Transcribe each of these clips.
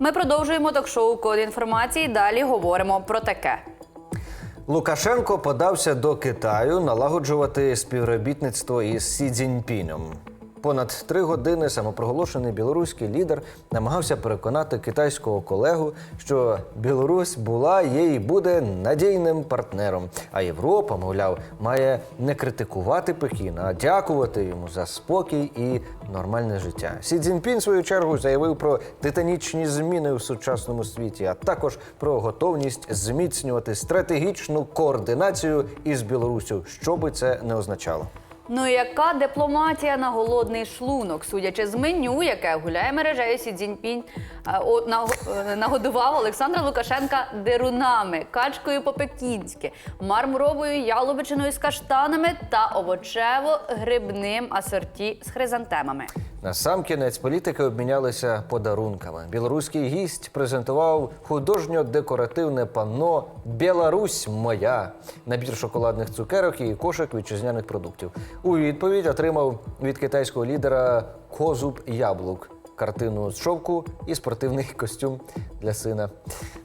Ми продовжуємо ток-шоу Код інформації. Далі говоримо про таке. Лукашенко подався до Китаю налагоджувати співробітництво із Сі Цзіньпіном. Понад три години самопроголошений білоруський лідер намагався переконати китайського колегу, що Білорусь була є і буде надійним партнером. А Європа, мовляв, має не критикувати Пекін, а дякувати йому за спокій і нормальне життя. Сі Цзіньпін, в свою чергу, заявив про титанічні зміни в сучасному світі, а також про готовність зміцнювати стратегічну координацію із Білоруссю, що би це не означало. Ну яка дипломатія на голодний шлунок, судячи з меню, яке гуляє мережею Сі Цзіньпінь, е, е, нагодував Олександра Лукашенка дерунами, качкою по-пекінськи, мармуровою яловичиною з каштанами та овочево-грибним асорті з хризантемами. На сам кінець політики обмінялися подарунками. Білоруський гість презентував художньо-декоративне панно Білорусь моя набір шоколадних цукерок і кошик вітчизняних продуктів. У відповідь отримав від китайського лідера козуб яблук. Картину з шовку і спортивний костюм для сина.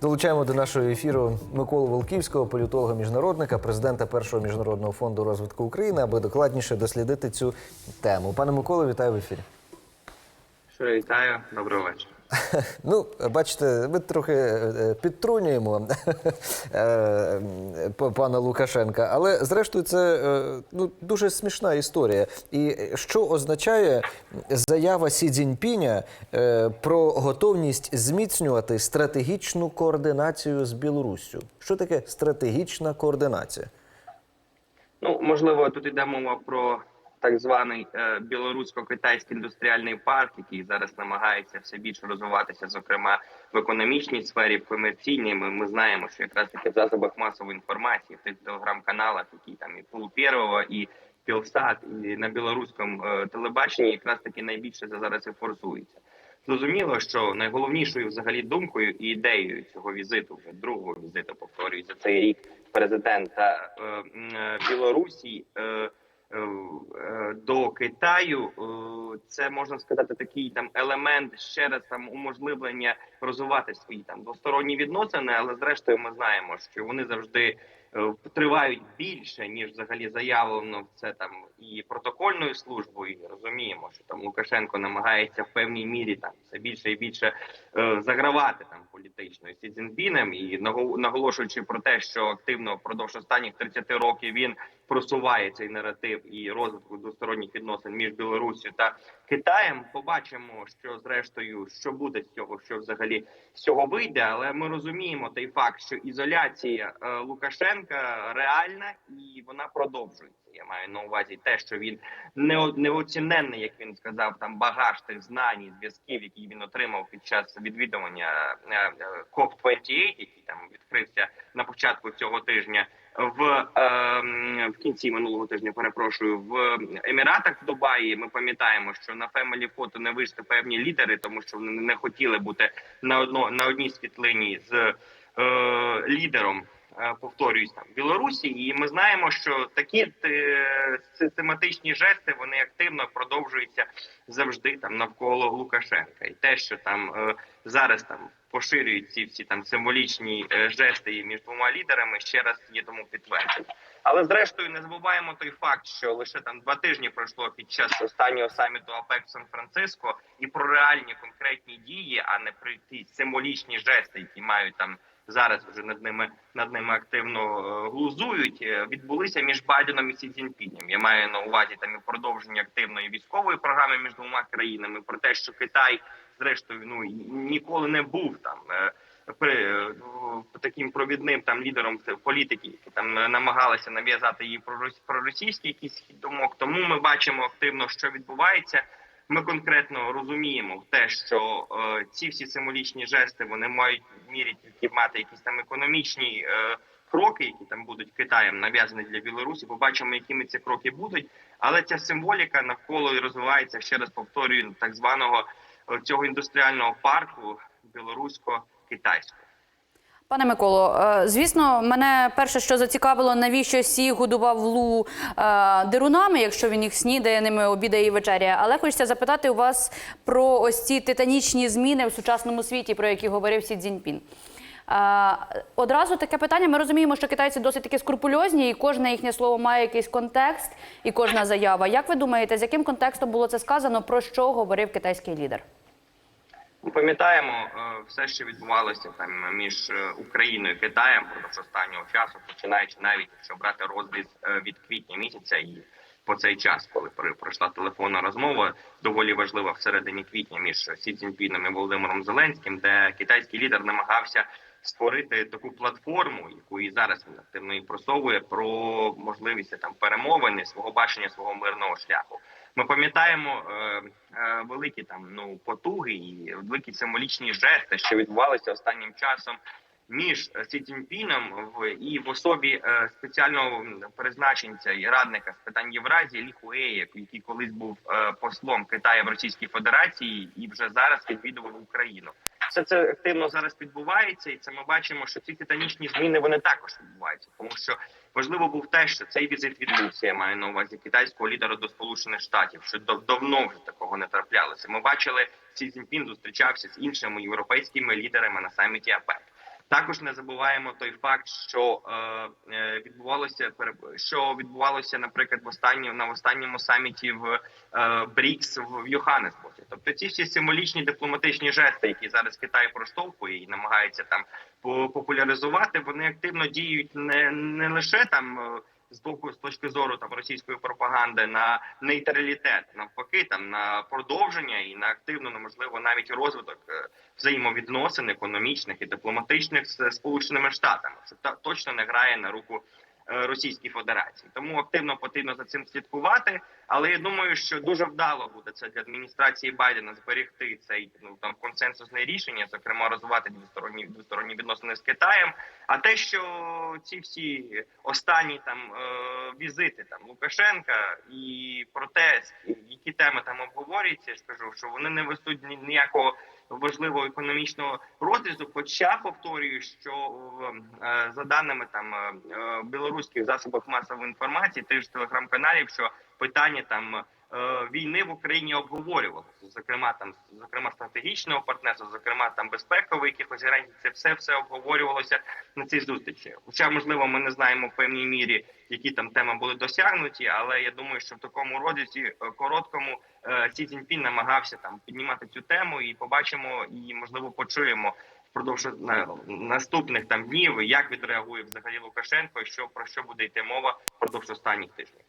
Долучаємо до нашого ефіру Миколу Волківського, політолога міжнародника, президента першого міжнародного фонду розвитку України, аби докладніше дослідити цю тему. Пане Миколо, вітаю в ефірі. Що вітаю, доброго вечора. Ну, бачите, ми трохи е, підтрунюємо е, пана Лукашенка, але зрештою це е, ну, дуже смішна історія. І що означає заява Сі Цзіньпіня про готовність зміцнювати стратегічну координацію з Білоруссю? Що таке стратегічна координація? Ну, можливо, тут йде мова про так званий е, білорусько-китайський індустріальний парк, який зараз намагається все більше розвиватися, зокрема в економічній сфері, в комерційній. Ми, ми знаємо, що якраз таки в засобах масової інформації, в тих телеграм-каналах, які там і Пул Первого, і Пілсат, і на білоруському е, телебаченні, якраз таки найбільше зараз і форсується. Зрозуміло, що найголовнішою взагалі думкою і ідеєю цього візиту, вже другого візиту, повторюю, за цей рік президента е, е, Білорусі е, до Китаю, е, це можна сказати такий там елемент ще раз там уможливлення розвивати свої там двосторонні відносини, але зрештою ми знаємо, що вони завжди е, тривають більше ніж взагалі заявлено це там і протокольною службою. І розуміємо, що там Лукашенко намагається в певній мірі там все більше і більше е, загравати там політично з Сі Цзіньпінем і наго- наголошуючи про те, що активно впродовж останніх 30 років він просуває цей наратив і розвитку двосторонніх відносин між Білоруссю та Китаєм. Побачимо, що зрештою що буде з цього, що взагалі з цього вийде. Але ми розуміємо той факт, що ізоляція е, Лукашенка реальна і вона продовжується. Я маю на увазі те, що він не неоціненний, як він сказав, там багаж тих знань і зв'язків, які він отримав під час відвідування КОП 28 який там відкрився на початку цього тижня. В, е, в кінці минулого тижня перепрошую в Еміратах в Дубаї. Ми пам'ятаємо, що на Family фото не вийшли певні лідери, тому що вони не хотіли бути на одно на одній світлині з е, лідером. Е, Повторююсь там Білорусі, і ми знаємо, що такі е, систематичні жести вони активно продовжуються завжди там навколо Лукашенка, і те, що там е, зараз там поширюють ці всі там символічні жести між двома лідерами, ще раз є тому підтвердження. Але зрештою не забуваємо той факт, що лише там два тижні пройшло під час останнього саміту АПЕК в Сан-Франциско, і про реальні конкретні дії, а не про ті символічні жести, які мають там. Зараз вже над ними над ними активно е, глузують. е, Відбулися між Байденом і Сі Цзіньпінем. Я маю на увазі там і продовження активної військової програми між двома країнами. Про те, що Китай, зрештою, ну ніколи не був там е, при таким провідним там лідером політики, які там намагалися нав'язати її пророс- проросійський якийсь думок. Тому ми бачимо активно, що відбувається. Ми конкретно розуміємо те, що е, ці всі символічні жести вони мають мірі тільки мати якісь там економічні е, кроки, які там будуть Китаєм нав'язані для Білорусі. Побачимо, якими ці кроки будуть. Але ця символіка навколо розвивається ще раз повторюю так званого е, цього індустріального парку білорусько-китайського. Пане Миколо, е, звісно, мене перше, що зацікавило, навіщо Сі годував Лу е, дерунами, якщо він їх снідає, ними обідає і вечеряє. Але хочеться запитати у вас про ось ці титанічні зміни в сучасному світі, про які говорив Сі Цзіньпін. Е, Одразу таке питання. Ми розуміємо, що китайці досить таки скрупульозні, і кожне їхнє слово має якийсь контекст і кожна заява. Як ви думаєте, з яким контекстом було це сказано? Про що говорив китайський лідер? Пам'ятаємо е, все, що відбувалося там між е, Україною і Китаєм впродовж останнього часу, починаючи навіть якщо брати розріз е, від квітня місяця і по цей час, коли пройшла телефонна розмова, доволі важлива в середині квітня між Сі Цзіньпіном і Володимиром Зеленським, де китайський лідер намагався створити таку платформу, яку і зараз він активно і просовує про можливість там перемовини свого бачення свого мирного шляху. Ми пам'ятаємо е, е, великі там ну потуги і великі символічні жести, що відбувалися останнім часом між Сі Цзіньпіном в і в особі е, спеціального призначенця і радника з питань Євразії Лі який колись був е, послом Китаю в Російській Федерації і вже зараз відвідував Україну. Все це активно зараз відбувається, і це ми бачимо, що ці титанічні зміни вони також відбуваються, тому що важливо був те, що цей візит відбувся. Я маю на увазі китайського лідера до Сполучених Штатів, що дав- давно вже такого не траплялося. Ми бачили, Сі Цзіньпін зустрічався з іншими європейськими лідерами на саміті АПЕК. Також не забуваємо той факт, що е, е, відбувалося що відбувалося, наприклад, в останньому на останньому саміті в е, БРІКС в Йоханнесбурзі. Тобто ці всі символічні дипломатичні жести, які зараз Китай проштовхує і намагається там по- популяризувати, вони активно діють не, не лише там. е, З боку з точки зору там російської пропаганди на нейтралітет, навпаки, там на продовження і на активну, ну, можливо, навіть розвиток е, взаємовідносин економічних і дипломатичних з Сполученими Штатами, що та точно не грає на руку Російській Федерації. Тому активно потрібно за цим слідкувати. Але я думаю, що дуже вдало буде це для адміністрації Байдена зберегти цей ну там консенсусне рішення, зокрема розвивати двосторонні двосторонні відносини з Китаєм. А те, що ці всі останні там е, візити там Лукашенка і про те, які теми там обговорюються, я скажу, що вони не вестуть ні- ніякого важливого економічного розрізу. Хоча повторюю, що е, за даними там е, е, білоруських засобів масової інформації, тих ж телеграм-каналів, що питання там війни в Україні обговорювалося, зокрема там зокрема стратегічного партнерства, зокрема там безпекових якихось гарантій, це все все обговорювалося на цій зустрічі. Хоча, можливо, ми не знаємо в певній мірі, які там теми були досягнуті, але я думаю, що в такому розрізі е, короткому е, Сі Цзіньпін намагався там піднімати цю тему, і побачимо, і можливо почуємо. Впродовж на- наступних там днів, як відреагує взагалі Лукашенко, що про що буде йти мова впродовж останніх тижнів.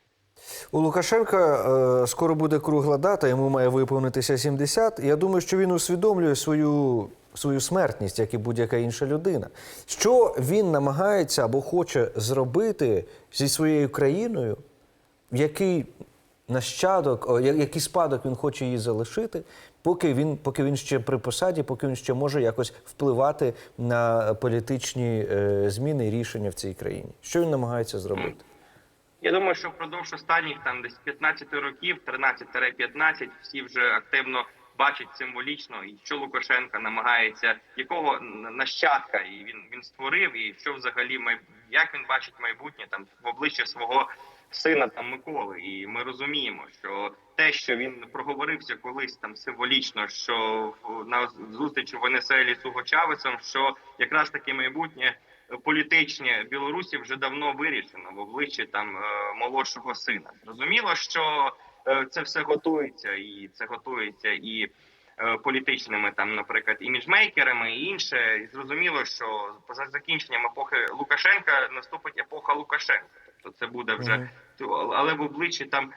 У Лукашенка е, скоро буде кругла дата, йому має виповнитися 70. Я думаю, що він усвідомлює свою, свою смертність, як і будь-яка інша людина. Що він намагається або хоче зробити зі своєю країною, який нащадок, який спадок він хоче їй залишити, поки він, поки він ще при посаді, поки він ще може якось впливати на політичні е, зміни і рішення в цій країні. Що він намагається зробити? Я думаю, що впродовж останніх там десь 15 років, 13-15, всі вже активно бачать символічно, і що Лукашенка намагається, якого нащадка і він він створив, і що взагалі як він бачить майбутнє там в обличчя свого сина там Миколи. І ми розуміємо, що те, що він проговорився колись там символічно, що на зустрічі в Венесуелі з Уго Чавесом, що якраз таки майбутнє політичне Білорусі вже давно вирішено в обличчі там е, молодшого сина. Зрозуміло, що е, це все готується, і це готується і е, політичними там, наприклад, іміджмейкерами і інше. І зрозуміло, що за закінченням епохи Лукашенка наступить епоха Лукашенка. Тобто це буде вже але в обличчі там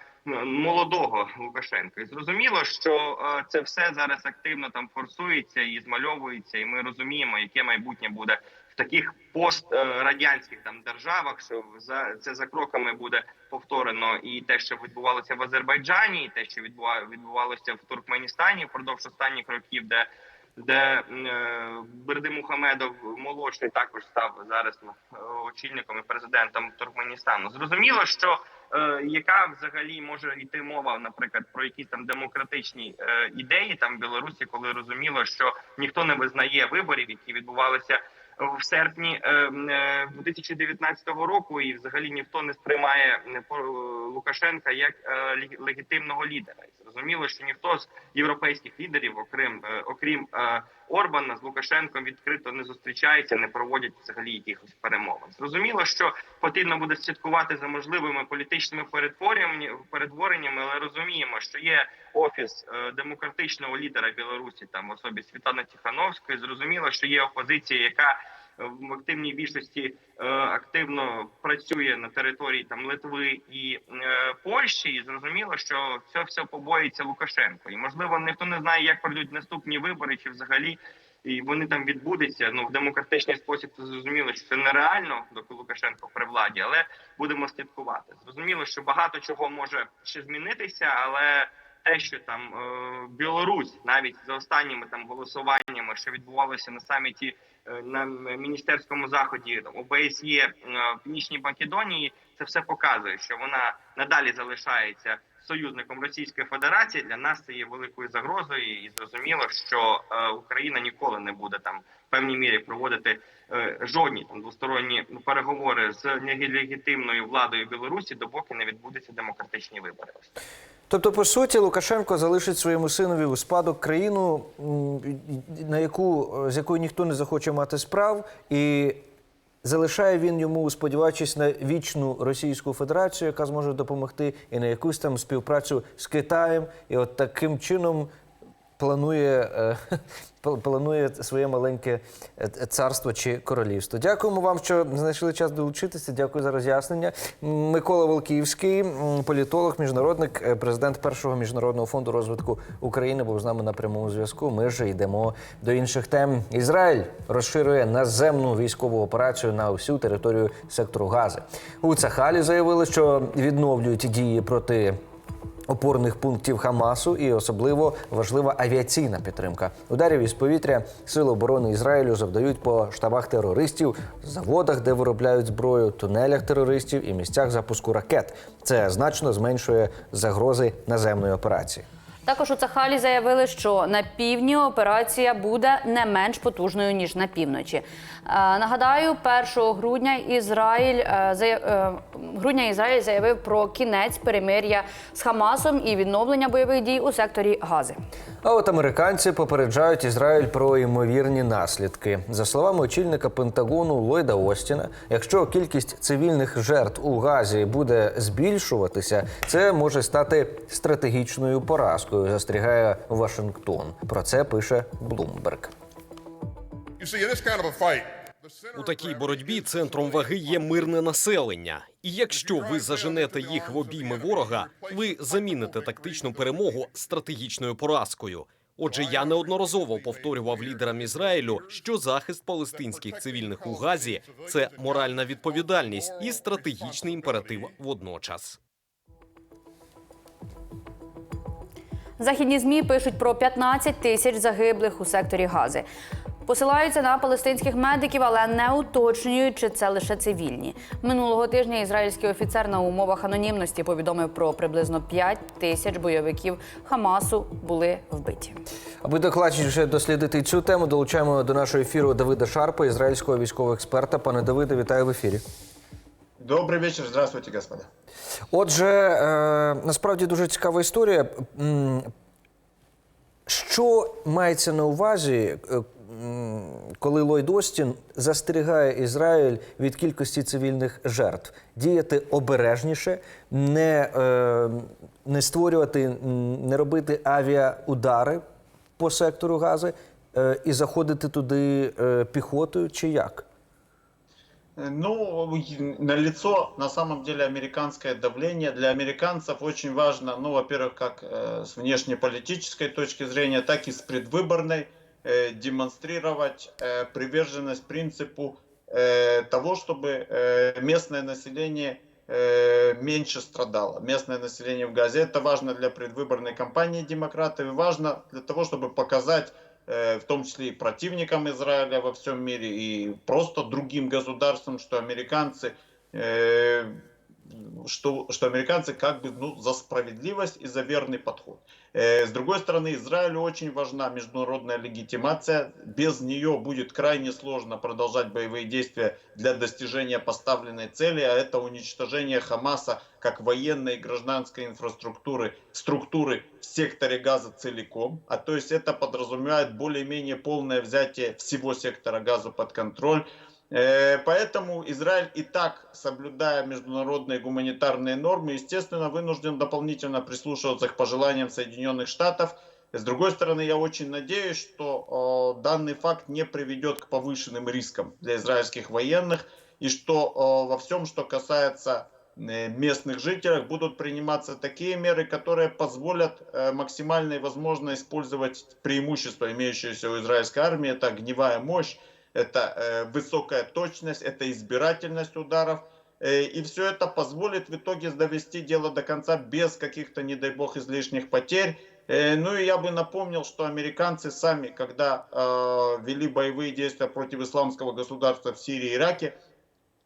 молодого Лукашенка. І зрозуміло, що це все зараз активно там форсується і змальовується, і ми розуміємо, яке майбутнє буде таких пострадянських там державах, що за це за кроками буде повторено і те, що відбувалося в Азербайджані, і те, що відбува- відбувалося в Туркменістані впродовж останніх років, де де е, Берди Мухамедов молодший також став зараз е, очільником і президентом Туркменістану. Зрозуміло, що е, яка взагалі може йти мова, наприклад, про якісь там демократичні е, ідеї там в Білорусі, коли розуміло, що ніхто не визнає виборів, які відбувалися в серпні е, м, е, 2019 року, і взагалі ніхто не сприймає е, Лукашенка як е, легітимного лідера. І зрозуміло, що ніхто з європейських лідерів, окрім е, окрім е, Орбана, з Лукашенком відкрито не зустрічається, не проводять взагалі якихось перемовин. Зрозуміло, що потрібно буде слідкувати за можливими політичними перетвореннями, але розуміємо, що є офіс е, демократичного лідера Білорусі, там в особі Світлани Тихановської. Зрозуміло, що є опозиція, яка в активній більшості е, активно працює на території там Литви і е, Польщі, і зрозуміло, що це все побоїться Лукашенко. І можливо, ніхто не знає, як пройдуть наступні вибори, чи взагалі і вони там відбудуться. Ну в демократичний спосіб це зрозуміло, що це нереально, доки Лукашенко при владі, але будемо слідкувати. Зрозуміло, що багато чого може ще змінитися, але те, що там е, Білорусь навіть за останніми там голосуваннями, що відбувалося на саміті е, на міністерському заході ОБСЄ е, в Північній Македонії, це все показує, що вона надалі залишається союзником Російської Федерації. Для нас це є великою загрозою, і зрозуміло, що Україна ніколи не буде там в певній мірі проводити жодні там двосторонні переговори з нелегітимною владою Білорусі, допоки не відбудуться демократичні вибори. Тобто, по суті, Лукашенко залишить своєму синові у спадок країну, на яку з якою ніхто не захоче мати справ, і залишає він йому, сподіваючись на вічну Російську Федерацію, яка зможе допомогти, і на якусь там співпрацю з Китаєм. І от таким чином планує, е, планує своє маленьке е, царство чи королівство. Дякуємо вам, що знайшли час долучитися. Дякую за роз'яснення. Микола Волківський, політолог, міжнародник, е, президент першого міжнародного фонду розвитку України, був з нами на прямому зв'язку. Ми ж йдемо до інших тем. Ізраїль розширює наземну військову операцію на всю територію сектору Гази. У Цахалі заявили, що відновлюють дії проти опорних пунктів Хамасу і особливо важлива авіаційна підтримка. Ударів із повітря сили оборони Ізраїлю завдають по штабах терористів, заводах, де виробляють зброю, тунелях терористів і місцях запуску ракет. Це значно зменшує загрози наземної операції. Також у Цахалі заявили, що на півдні операція буде не менш потужною ніж на півночі. Е, нагадаю, 1 грудня Ізраїль е, е, грудня Ізраїль заявив про кінець перемир'я з Хамасом і відновлення бойових дій у секторі Гази. А от американці попереджають Ізраїль про ймовірні наслідки. За словами очільника Пентагону Ллойда Остіна, якщо кількість цивільних жертв у Газі буде збільшуватися, це може стати стратегічною поразкою. Застерігає Вашингтон. Про це пише Блумберг. У такій боротьбі центром ваги є мирне населення. І якщо ви заженете їх в обійми ворога, ви заміните тактичну перемогу стратегічною поразкою. Отже, я неодноразово повторював лідерам Ізраїлю, що захист палестинських цивільних у Газі це моральна відповідальність і стратегічний імператив водночас. Західні змі пишуть про 15 тисяч загиблих у секторі Гази. Посилаються на палестинських медиків, але не уточнюють, чи це лише цивільні. Минулого тижня ізраїльський офіцер на умовах анонімності повідомив про приблизно 5 тисяч бойовиків Хамасу були вбиті. Аби докладніше дослідити цю тему, долучаємо до нашого ефіру Давида Шарпа, ізраїльського військового експерта. Пане Давиде, вітаю в ефірі. Добрый вечер, здравствуйте, господа. Отже, е, насправді дуже цікава історія. Що мається на увазі, е, коли Ллойд Остін застерігає Ізраїль від кількості цивільних жертв? Діяти обережніше, не, е, не створювати, м, не робити авіаудари по сектору Гази е, і заходити туди е, піхотою чи як? Э, Ну, налицо на самом деле американское давление. Для американцев очень важно, ну, во-первых, как э, с внешнеполитической точки зрения, так и с предвыборной, Э, демонстрировать э, приверженность принципу э, того, чтобы местное население меньше страдало. Местное население в Газе. Это важно для предвыборной кампании демократов и важно для того, чтобы показать в том числе и противникам Израиля во всем мире, и просто другим государствам, что американцы что, что американцы как бы ну, за справедливость и за верный подход. Э, С другой стороны, Израилю очень важна международная легитимация. Без нее будет крайне сложно продолжать боевые действия для достижения поставленной цели, а это уничтожение Хамаса как военной и гражданской инфраструктуры, структуры в секторе газа целиком. А то есть это подразумевает более-менее полное взятие всего сектора газа под контроль. Э, Поэтому Израиль и так, соблюдая международные гуманитарные нормы, естественно, вынужден дополнительно прислушиваться к пожеланиям Соединенных Штатов. С другой стороны, я очень надеюсь, что данный факт не приведет к повышенным рискам для израильских военных и что во всем, что касается э, местных жителей, будут приниматься такие меры, которые позволят э, максимально и возможно использовать преимущества, имеющиеся у израильской армии. Это огневая мощь, это э, высокая точность, это избирательность ударов. Э, И все это позволит в итоге довести дело до конца без каких-то, не дай бог, излишних потерь. Э, Ну и я бы напомнил, что американцы сами, когда вели боевые действия против исламского государства в Сирии и Ираке,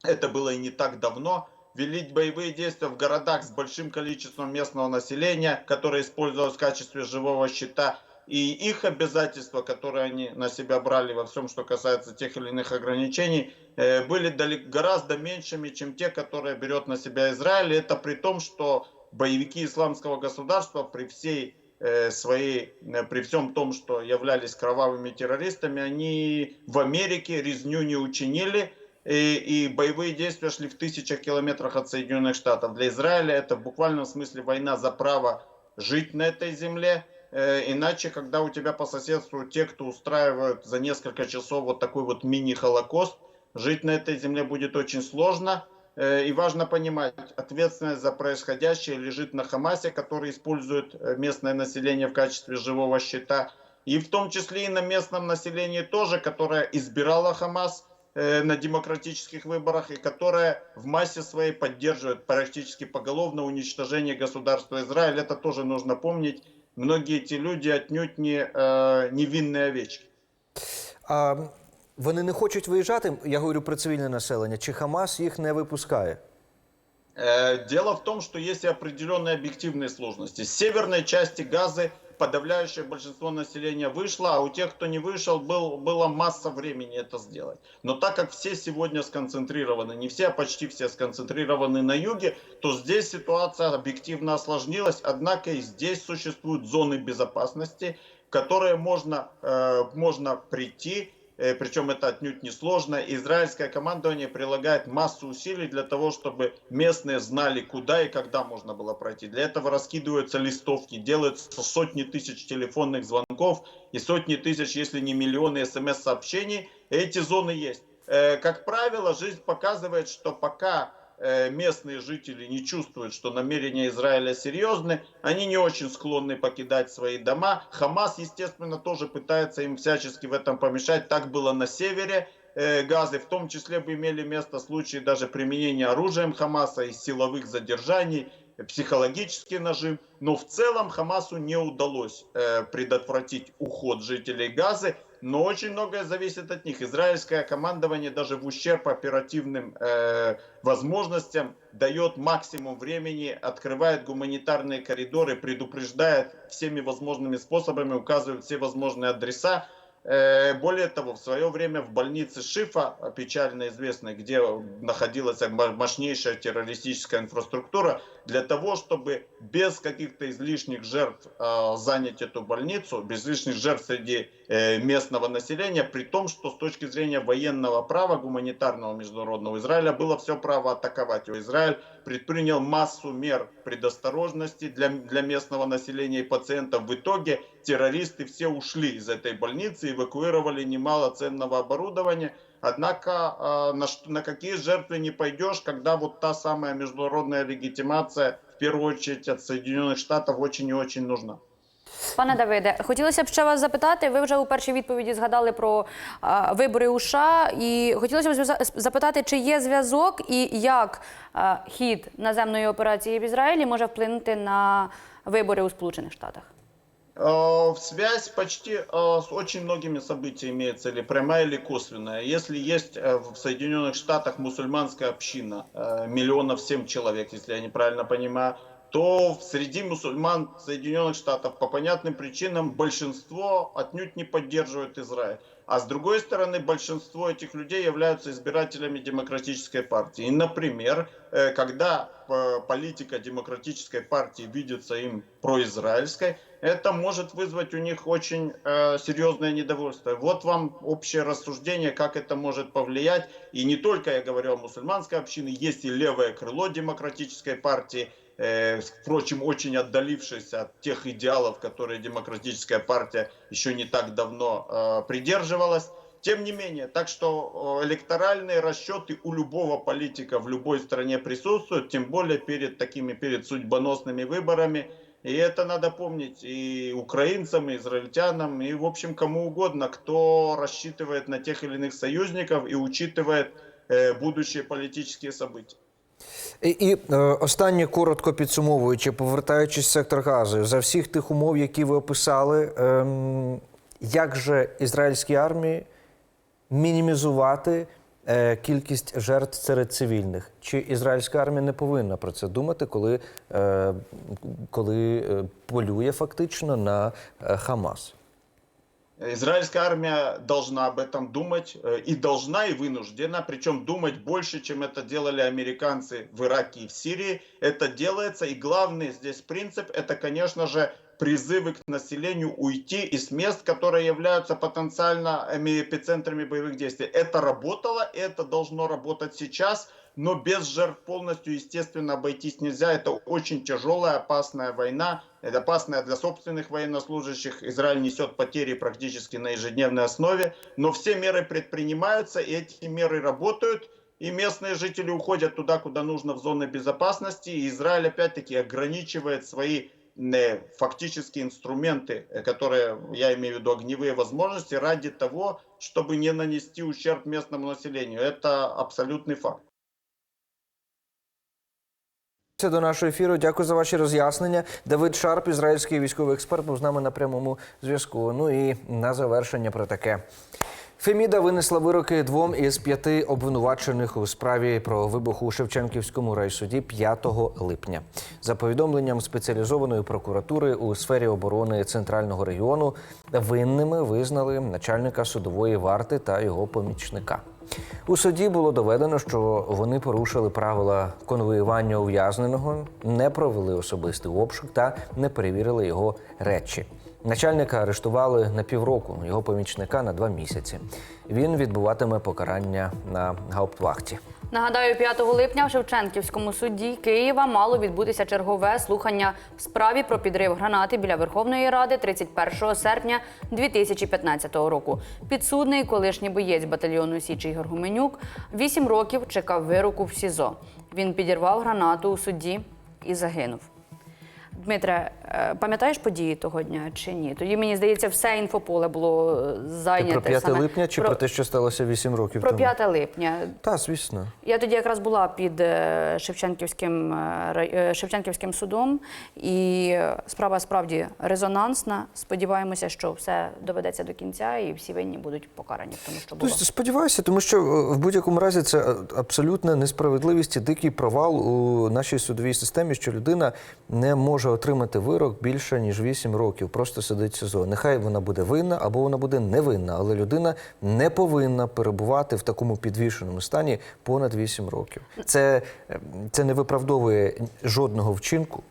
это было и не так давно, вели боевые действия в городах с большим количеством местного населения, которое использовалось в качестве живого щита, и их обязательства, которые они на себя брали во всем, что касается тех или иных ограничений, э, были гораздо меньшими, чем те, которые берет на себя Израиль. И это при том, что боевики исламского государства при всей э, своей, э, при всем том, что являлись кровавыми террористами, они в Америке резню не учинили, и, и боевые действия шли в тысячах километрах от Соединенных Штатов. Для Израиля это в буквальном смысле война за право жить на этой земле. Э, Иначе, когда у тебя по соседству те, кто устраивают за несколько часов вот такой вот мини-холокост, жить на этой земле будет очень сложно. Э, И важно понимать, ответственность за происходящее лежит на Хамасе, который использует э, местное население в качестве живого щита. И в том числе и на местном населении тоже, которое избирало Хамас на демократических выборах и которое в массе своей поддерживает практически поголовно уничтожение государства Израиль. Это тоже нужно помнить. Многие эти люди отнюдь не э, невинные овечки. А вони не хочуть виїжджати. Я говорю про цивільне населення. Чи Хамас їх не випускає? Э, Дело в том, что есть и определенные объективные сложности. С северной части Газы подавляющее большинство населения вышло, а у тех, кто не вышел, был, была масса времени это сделать. Но так как все сегодня сконцентрированы, не все, а почти все сконцентрированы на юге, то здесь ситуация объективно осложнилась. Однако и здесь существуют зоны безопасности, в которые можно, э, можно прийти причем это отнюдь не сложно. Израильское командование прилагает массу усилий для того, чтобы местные знали, куда и когда можно было пройти. Для этого раскидываются листовки, делаются сотни тысяч телефонных звонков и сотни тысяч, если не миллионы смс-сообщений. Эти зоны есть. Э, Как правило, жизнь показывает, что пока э, местные жители не чувствуют, что намерения Израиля серьезны, они не очень склонны покидать свои дома. Хамас, естественно, тоже пытается им всячески в этом помешать. Так было на севере э, Газы, в том числе бы имели место случаи даже применения оружием Хамаса и силовых задержаний, э, психологический нажим. Но в целом Хамасу не удалось э, предотвратить уход жителей Газы. Но очень многое зависит от них. Израильское командование даже в ущерб оперативным э, возможностям дает максимум времени, открывает гуманитарные коридоры, предупреждает всеми возможными способами, указывает все возможные адреса. Э, Более того, в свое время в больнице Шифа, печально известной, где находилась мо- мощнейшая террористическая инфраструктура, для того, чтобы без каких-то излишних жертв э, занять эту больницу, без лишних жертв среди э, местного населения, при том, что с точки зрения военного права, гуманитарного международного Израиля, было все право атаковать. его. Израиль предпринял массу мер предосторожности для, для местного населения и пациентов. В итоге террористы все ушли из этой больницы, эвакуировали немало ценного оборудования. Однако э, на, что- на какие жертвы не пойдешь, когда вот та самая международная легитимация, в первую очередь от Соединенных Штатов, очень и очень нужна. Пане Давиде, хотілося б ще вас запитати. Ви вже у першій відповіді згадали про е, вибори у США, і хотілося б зв'яза- запитати, чи є зв'язок і як е, хід наземної операції в Ізраїлі може вплинути на вибори у Сполучених Штатах? Э, Связь почти э, с очень многими событиями имеется, или прямая, или косвенная. Если есть э, в Соединенных Штатах мусульманская община, миллионов семь человек, если я неправильно понимаю, то среди мусульман Соединенных Штатов по понятным причинам большинство отнюдь не поддерживает Израиль. А с другой стороны, большинство этих людей являются избирателями демократической партии. И, например, э, когда э, политика демократической партии видится им произраильской, это может вызвать у них очень э, серьезное недовольство. Вот вам общее рассуждение, как это может повлиять. И не только я говорю о мусульманской общине, есть и левое крыло демократической партии, впрочем, очень отдалившееся от тех идеалов, которые демократическая партия еще не так давно э, придерживалась. Тем не менее, так что э, электоральные расчеты у любого политика в любой стране присутствуют, тем более перед такими, перед судьбоносными выборами. И это надо помнить и украинцам, и израильтянам, и, в общем, кому угодно, кто рассчитывает на тех или иных союзников и учитывает э, будущие политические события. І, і е, останнє коротко підсумовуючи, повертаючись в сектор газу, за всіх тих умов, які ви описали, ем, як же ізраїльській армії мінімізувати е, кількість жертв серед цивільних? Чи ізраїльська армія не повинна про це думати, коли, е, коли е, полює фактично на е, Хамас? Израильская армия должна об этом думать э, и должна и вынуждена, причем думать больше, чем это делали американцы в Ираке и в Сирии. Это делается, и главный здесь принцип, это, конечно же, призывы к населению уйти из мест, которые являются потенциально эпицентрами боевых действий. Это работало, это должно работать сейчас, но без жертв полностью, естественно, обойтись нельзя. Это очень тяжелая, опасная война, это опасная для собственных военнослужащих. Израиль несет потери практически на ежедневной основе, но все меры предпринимаются, и эти меры работают. И местные жители уходят туда, куда нужно, в зоны безопасности. И Израиль опять-таки ограничивает свои э, фактические инструменты, э, которые, я имею в виду огневые возможности, ради того, чтобы не нанести ущерб местному населению. Это абсолютный факт. Це до нашого ефіру. Дякую за ваші роз'яснення. Давид Шарп, ізраїльський військовий експерт, був з нами на прямому зв'язку. Ну і на завершення про таке. Феміда винесла вироки двом із п'яти обвинувачених у справі про вибух у Шевченківському райсуді 5 липня. За повідомленням спеціалізованої прокуратури у сфері оборони центрального регіону винними визнали начальника судової варти та його помічника. У суді було доведено, що вони порушили правила конвоювання ув'язненого, не провели особистий обшук та не перевірили його речі. Начальника арештували на півроку, його помічника на два місяці. Він відбуватиме покарання на гауптвахті. Нагадаю, 5 липня в Шевченківському суді Києва мало відбутися чергове слухання в справі про підрив гранати біля Верховної Ради 31 серпня 2015 року. Підсудний, колишній боєць батальйону Січ Ігор Гуменюк, 8 років чекав вироку в СІЗО. Він підірвав гранату у суді і загинув. Дмитре, е, пам'ятаєш події того дня чи ні? Тоді мені здається, все інфополе було е, Ти про 5 саме липня чи про, те, що сталося 8 років про тому? 5 липня. Та, звісно. Я тоді якраз була під е, Шевченківським, Шевченківським судом, і справа справді резонансна. Сподіваємося, що все доведеться до кінця, і всі винні будуть покарані в тому, що було. Тобто, сподіваюся, тому що в будь-якому разі це абсолютна несправедливість і дикий провал у нашій судовій системі, що людина не може отримати вирок більше ніж 8 років, просто сидить в СИЗО. Нехай вона буде винна або вона буде невинна, але людина не повинна перебувати в такому підвішеному стані понад 8 років. Це, е, це не виправдовує жодного вчинку.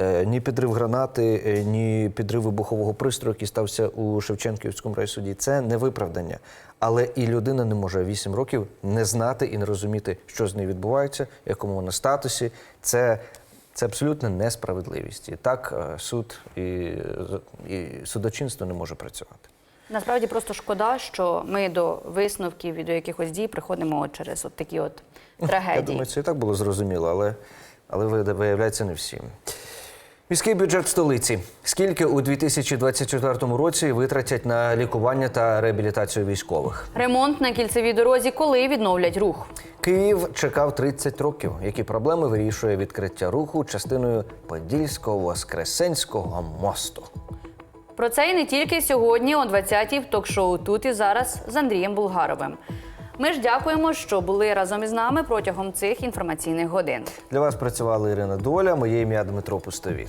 Е, Ні підрив гранати, е, ні підрив вибухового пристрою, який стався у Шевченківському райсуді. Це не виправдання. Але і людина не може 8 років не знати і не розуміти, що з нею відбувається, в якому вона статусі. Це, це абсолютна несправедливість. І так е, суд і, і судочинство не може працювати. Насправді просто шкода, що ми до висновків і до якихось дій приходимо через от такі от трагедії. Я думаю, це і так було зрозуміло, але, але виявляється не всім. Міський бюджет столиці. Скільки у 2024 році витратять на лікування та реабілітацію військових? Ремонт на кільцевій дорозі, коли відновлять рух. Київ чекав 30 років. Які проблеми вирішує відкриття руху частиною Подільського Воскресенського мосту? Про це і не тільки сьогодні, о 20-й в ток-шоу Тут і зараз з Андрієм Булгаровим. Ми ж дякуємо, що були разом із нами протягом цих інформаційних годин. Для вас працювала Ірина Доля, моє ім'я Дмитро Пустовіт.